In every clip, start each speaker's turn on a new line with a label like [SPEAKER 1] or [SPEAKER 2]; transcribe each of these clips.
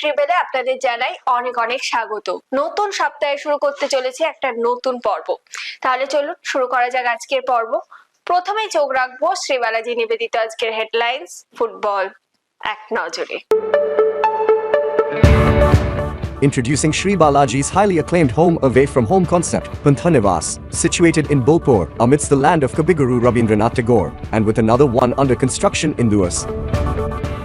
[SPEAKER 1] ট্রিবেলে আপনাদের জানাই অনেক অনেক স্বাগত নতুন সপ্তাহে শুরু করতে চলেছে একটা নতুন পর্ব তাহলে চলুন শুরু করা যাক আজকের পর্ব প্রথমেই চোখ রাখব শ্রীবালাজি নিবেদিত আজকের হেডলাইন্স ফুটবল এক নজরে
[SPEAKER 2] Introducing Sri Balaji's highly acclaimed home away from home concept, Panthanivas, situated in Bolpur, amidst the land of Kabiguru Rabindranath Tagore, and with another one under construction in Duas.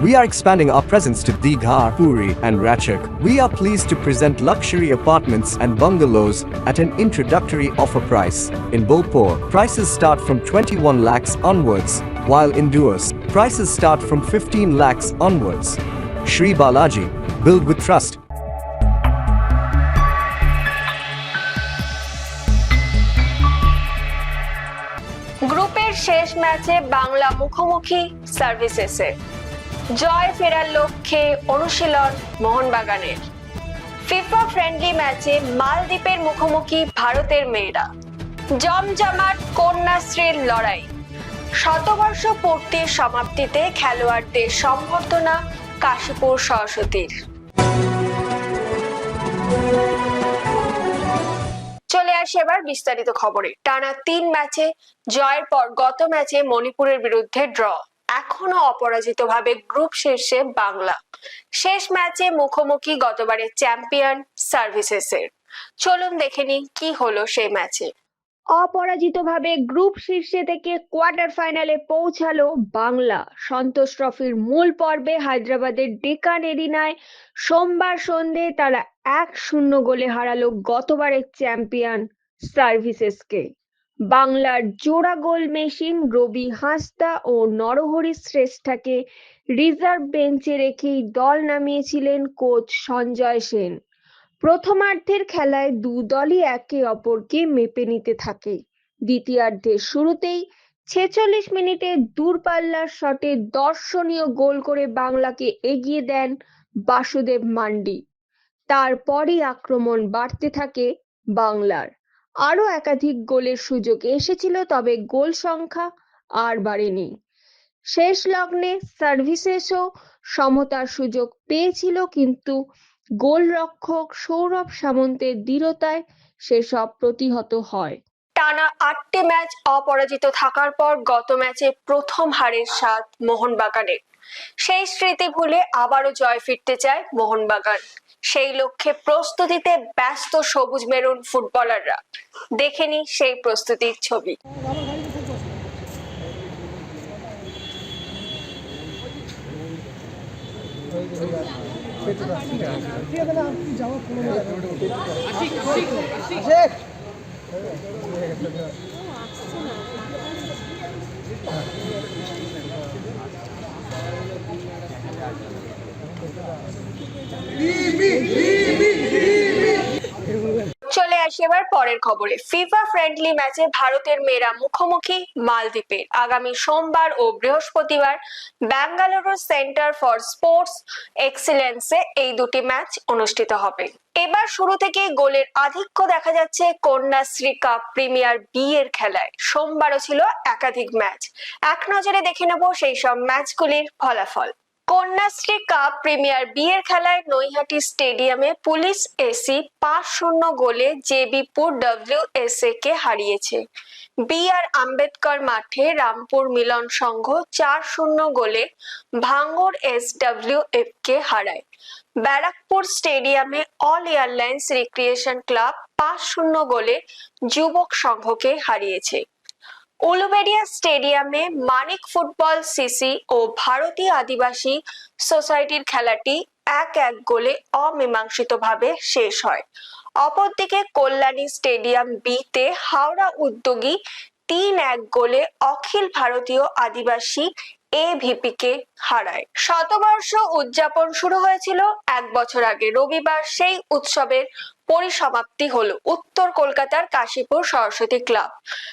[SPEAKER 2] We are expanding our presence to Digha, Puri, and Ratchak. We are pleased to present luxury apartments and bungalows at an introductory offer price. In Bolpur, prices start from 21 lakhs onwards, while in Duas, prices start from 15 lakhs onwards. Sri Balaji, build with trust.
[SPEAKER 1] গ্রুপের শেষ ম্যাচে বাংলা মুখোমুখি সার্ভিসেসের জয় ফেরার লক্ষ্যে অনুশীলন মোহনবাগানের। FIFA friendly ম্যাচে মালদ্বীপের মুখোমুখি ভারতের মেয়েরা। জমজমাট কন্যাশ্রীর লড়াই। শতবর্ষ পূর্তির সমাপ্তিতে খেলোয়াড়দের সম্বর্ধনা কাশীপুর সরস্বতীর। চলে আসি এবার বিস্তারিত খবরে। টানা তিন ম্যাচে জয়ের পর গত ম্যাচে মণিপুরের বিরুদ্ধে ড্র এখনও অপরাজিতভাবে গ্রুপ শীর্ষে বাংলা। শেষ ম্যাচে মুখোমুখি গতবারের চ্যাম্পিয়ন সার্ভিসেসের চলুন দেখে নিই কি হলো সেই ম্যাচে অপরাজিতভাবে গ্রুপ শীর্ষে থেকে কোয়ার্টার ফাইনালে পৌঁছালো বাংলা। সন্তোষ ট্রফির মূল পর্বে হায়দ্রাবাদের ডেকান এরিনায় সোমবার সন্ধে তারা এক শূন্য গোলে হারালো গতবারের চ্যাম্পিয়ন সার্ভিসেসকে বাংলার জোড়া গোল মেশিন রবি হাঁসদা ও নরহরি শ্রেষ্ঠাকে রিজার্ভ বেঞ্চে রেখেই দল নামিয়েছিলেন কোচ সঞ্জয় সেন। প্রথমার্ধের খেলায় দু দলই একে অপরকে মেপে নিতে থাকে। দ্বিতীয়ার্ধের শুরুতেই ছেচল্লিশ মিনিটে দূরপাল্লার শটে দর্শনীয় গোল করে বাংলাকে এগিয়ে দেন বাসুদেব মান্ডি। তারপরই আক্রমণ বাড়তে থাকে বাংলার। আরও একাধিক গোলের সুযোগ এসেছিল, তবে গোল সংখ্যা আর বাড়েনি। শেষ লগ্নে সার্ভিসেসও সমতার সুযোগ পেয়েছিল, কিন্তু গোলরক্ষক সৌরভ সামন্তের দৃঢ়তায় সেসব প্রতিহত হয়। টানা আটটি ম্যাচ অপরাজিত থাকার পর গত ম্যাচে প্রথম হারের স্বাদ মোহনবাগানের। সেই স্মৃতি ভুলে আবারও জয় ফিরতে চায় মোহনবাগান। সেই লক্ষ্যে প্রস্তুতিতে ব্যস্ত সবুজ মেরুন ফুটবলাররা। দেখেনি সেই প্রস্তুতির ছবি। চলে আসি এবার পরের খবরে। ফিফা ফ্রেন্ডলি ম্যাচে ভারতের মেয়েরা মুখোমুখি মালদ্বীপের আগামী সোমবার ও বৃহস্পতিবার ব্যাঙ্গালুরু সেন্টার ফর স্পোর্টস এক্সিলেন্সে এই দুটি ম্যাচ অনুষ্ঠিত হবে। এবার শুরু থেকে গোলের আধিক্য দেখা যাচ্ছে কন্যাশ্রী কাপ প্রিমিয়ার বি এর খেলায়। সোমবারও ছিল একাধিক ম্যাচ এক নজরে দেখে নেব সেই সব ম্যাচগুলির ফলাফল। কন্যাশ্রী কাপ প্রিমিয়ার বিয়ের খেলায় নৈহাটি স্টেডিয়ামে পুলিশ এসি পাঁচ শূন্য গোলে জেবিপুর ডব্লিউ এস এ কে হারিয়েছে। বি আর আম্বেদকর মাঠে রামপুর মিলন সংঘ চার শূন্য গোলে ভাঙ্গর এস ডব্লিউ এফ কে হারায়। ব্যারাকপুর স্টেডিয়ামে অল এয়ারলাইন্স রিক্রিয়েশন ক্লাব পাঁচ শূন্য গোলে যুবক সংঘকে হারিয়েছে। উলুবেড়িয়া স্টেডিয়ামে মানিক ফুটবল সিসি ও ভারতীয় আদিবাসী সোসাইটির খেলাটি এক এক গোলে অমীমাংসিতভাবে শেষ হয়। অপরদিকে কল্যাণী স্টেডিয়াম বিতে হাওড়া উদ্যোগী তিন এক গোলে অখিল ভারতীয় আদিবাসী এভিপি কে হারায়। শতবর্ষ উদযাপন শুরু হয়েছিল এক বছর আগে। রবিবার সেই উৎসবের পরিসমাপ্তি হল উত্তর কলকাতার কাশীপুর সরস্বতী ক্লাব।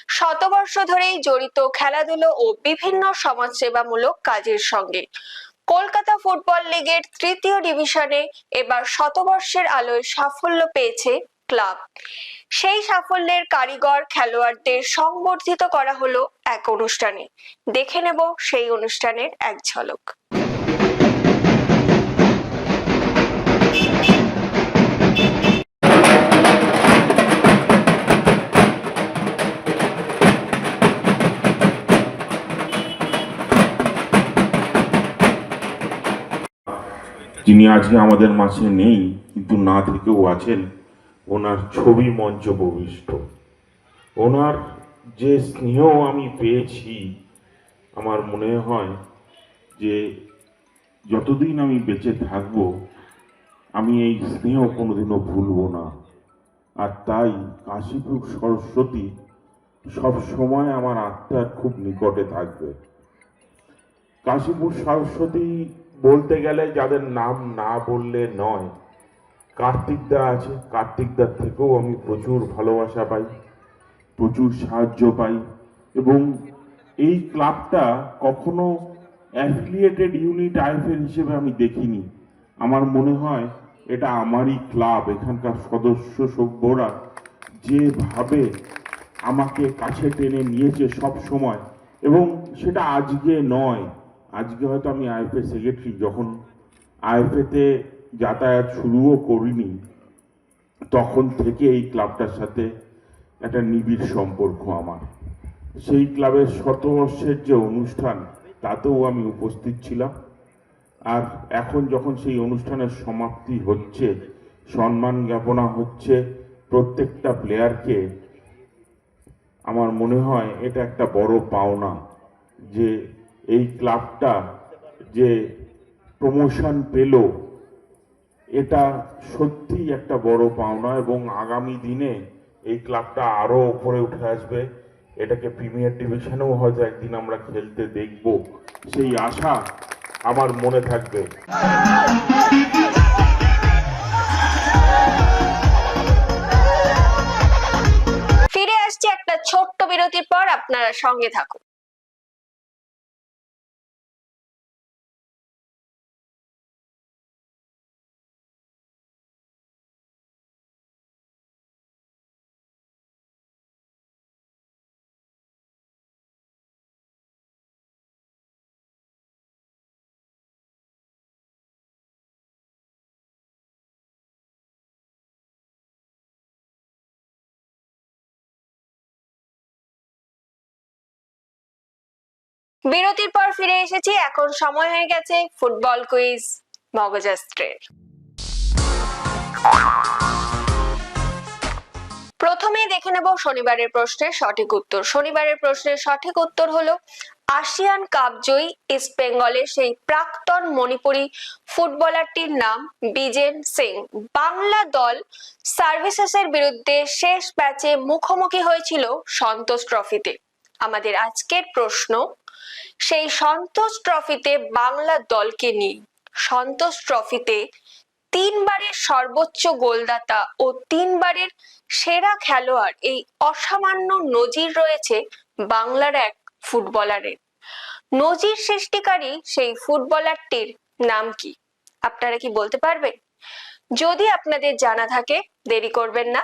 [SPEAKER 1] শতবর্ষ ধরেই জড়িত খেলাধুলো ও বিভিন্ন সমাজসেবামূলক কাজের সঙ্গে। কলকাতা ফুটবল লিগের তৃতীয় ডিভিশনে এবার শতবর্ষের আলোয় সাফল্য পেয়েছে ক্লাব সেই সাফল্যের কারিগর খেলোয়াড়দের সংবর্ধিত করা হলো এক অনুষ্ঠানে। দেখে নেব সেই অনুষ্ঠানের এক ঝলক।
[SPEAKER 3] যিনি আজকে আমাদের মাঝে নেই, কিন্তু না থেকেও আছেন ওনার ছবি মঞ্চ প্রবিষ্ট। ওনার যে স্নেহ আমি পেয়েছি, আমার মনে হয় যে যতদিন আমি বেঁচে থাকব, আমি এই স্নেহ কোনোদিনও ভুলবো না। আর তাই কাশীপুর সরস্বতী সব সময় আমার আত্মার খুব নিকটে থাকবে। কাশীপুর সরস্বতী বলতে গেলে যাদের নাম না বললে নয় কার্তিকদা আছে, কার্তিকদার থেকেও আমি প্রচুর ভালোবাসা পাই, প্রচুর সাহায্য পাই এবং এই ক্লাবটা কখনো অ্যাফিলিয়েটেড ইউনিট আইএফএল হিসেবে আমি দেখিনি। আমার মনে হয় এটা আমারই ক্লাব, এখানকার সদস্য সভ্যরা যেভাবে আমাকে কাছে টেনে নিয়েছে সব সময় এবং সেটা আজকে নয়। আজকে হয়তো আমি আইএফএ সেক্রেটারি যখন আইএফএতে যাতায়াত শুরুও করিনি। তখন থেকে এই ক্লাবটার সাথে একটা নিবিড় সম্পর্ক আমার। সেই ক্লাবের শতবর্ষের যে অনুষ্ঠান, তাতেও আমি উপস্থিত ছিলাম। আর এখন যখন সেই অনুষ্ঠানের সমাপ্তি হচ্ছে, সম্মান জ্ঞাপনা হচ্ছে প্রত্যেকটা প্লেয়ারকে, আমার মনে হয় এটা একটা বড় পাওনা যে এই ক্লাবটা যে প্রমোশন পেল এটা সত্যি একটা বড় পাওনা এবং আগামী দিনে এই ক্লাবটা আরও উপরে উঠে আসবে। এটাকে প্রিমিয়ার ডিভিশনেও হয়তো একদিন আমরা খেলতে দেখব। সেই আশা আমার মনে থাকবে।
[SPEAKER 1] ফিরে আসছে একটা ছোট্ট বিরতির পর, আপনারা সঙ্গে থাকুন। বিরতির পর ফিরে এসেছি। এখন সময় হয়ে গেছে ফুটবল কুইজ মগজাস্ত্রের। প্রথমেই দেখে নেব শনিবারের প্রশ্নের সঠিক উত্তর। শনিবারের প্রশ্নের সঠিক উত্তর হলো আসিয়ান কাপ জয়ী ইস্ট বেঙ্গলের সেই প্রাক্তন মণিপুরী ফুটবলারটির নাম বিজেন সিং। বাংলা দল সার্ভিসেসের বিরুদ্ধে শেষ ম্যাচে মুখোমুখি হয়েছিল সন্তোষ ট্রফিতে। আমাদের আজকের প্রশ্ন, সেই সন্তোষ ট্রফিতে বাংলা দলকে নিয়ে। সন্তোষ ট্রফিতে তিনবারের সর্বোচ্চ গোলদাতা ও তিনবারের সেরা খেলোয়াড় এই অসামান্য নজির রয়েছে বাংলার এক ফুটবলারের। নজির সৃষ্টিকারী সেই ফুটবলারটির নাম কি? আপনারা কি বলতে পারবেন? যদি আপনাদের জানা থাকে, দেরি করবেন না।